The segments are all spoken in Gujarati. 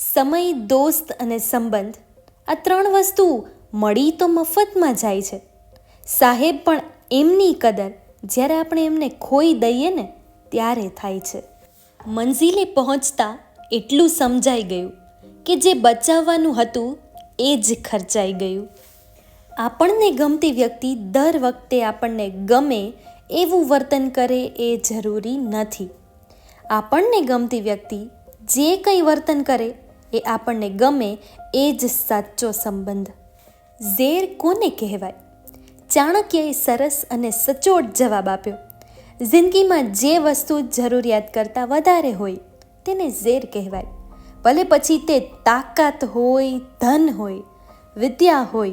સમય, દોસ્ત અને સંબંધ આ ત્રણ વસ્તુ મળી તો મફતમાં જાય છે. સાહેબ પણ એમની કદર જ્યારે આપણે એમને ખોઈ દઈએ ને ત્યારે થાય છે. મંઝિલે પહોંચતા એટલું સમજાઈ ગયું કે જે બચાવવાનું હતું એ જ ખર્ચાઈ ગયું. આપણને ગમતી વ્યક્તિ દર વખતે આપણને ગમે એવું વર્તન કરે એ જરૂરી નથી. આપણને ગમતી વ્યક્તિ જે કંઈ વર્તન કરે એ આપણને ગમે એ જ સાચો સંબંધ. ઝેર કોને કહેવાય? ચાણક્યએ સરસ અને સચોટ જવાબ આપ્યો. જિંદગીમાં જે વસ્તુ જરૂરિયાત કરતાં વધારે હોય, તેને ઝેર કહેવાય. ભલે પછી તે તાકાત હોય, ધન હોય, વિદ્યા હોય,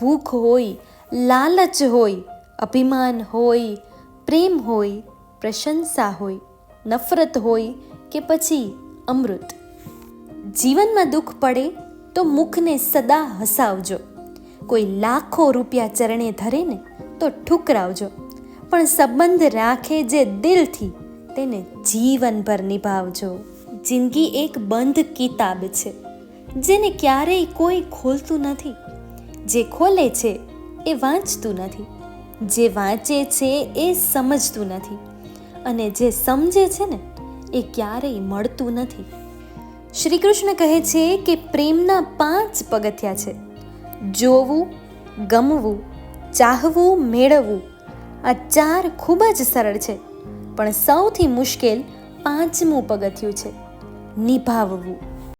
ભૂખ હોય, લાલચ હોય, અભિમાન હોય, પ્રેમ હોય, પ્રશંસા હોય, નફરત હોય કે પછી અમૃત. જીવનમાં દુઃખ પડે તો મુખને સદા હસાવજો. કોઈ લાખો રૂપિયા ચરણે ધરે ને તો ઠુકરાવજો. પણ સંબંધ રાખે જે દિલથી તેને જીવનભર નિભાવજો. જિંદગી એક બંધ કિતાબ છે, જેને ક્યારેય કોઈ ખોલતું નથી. જે ખોલે છે એ વાંચતું નથી. જે વાંચે છે એ સમજતું નથી. અને જે સમજે છે ને એ ક્યારેય મળતું નથી. શ્રી કૃષ્ણ કહે છે કે પ્રેમના પાંચ પગથિયા છે. જોવું, ગમવું, ચાહવું, મેળવવું આ ચાર ખૂબ જ સરળ છે, પણ સૌથી મુશ્કેલ પાંચમું પગથિયું છે. નિભાવવું.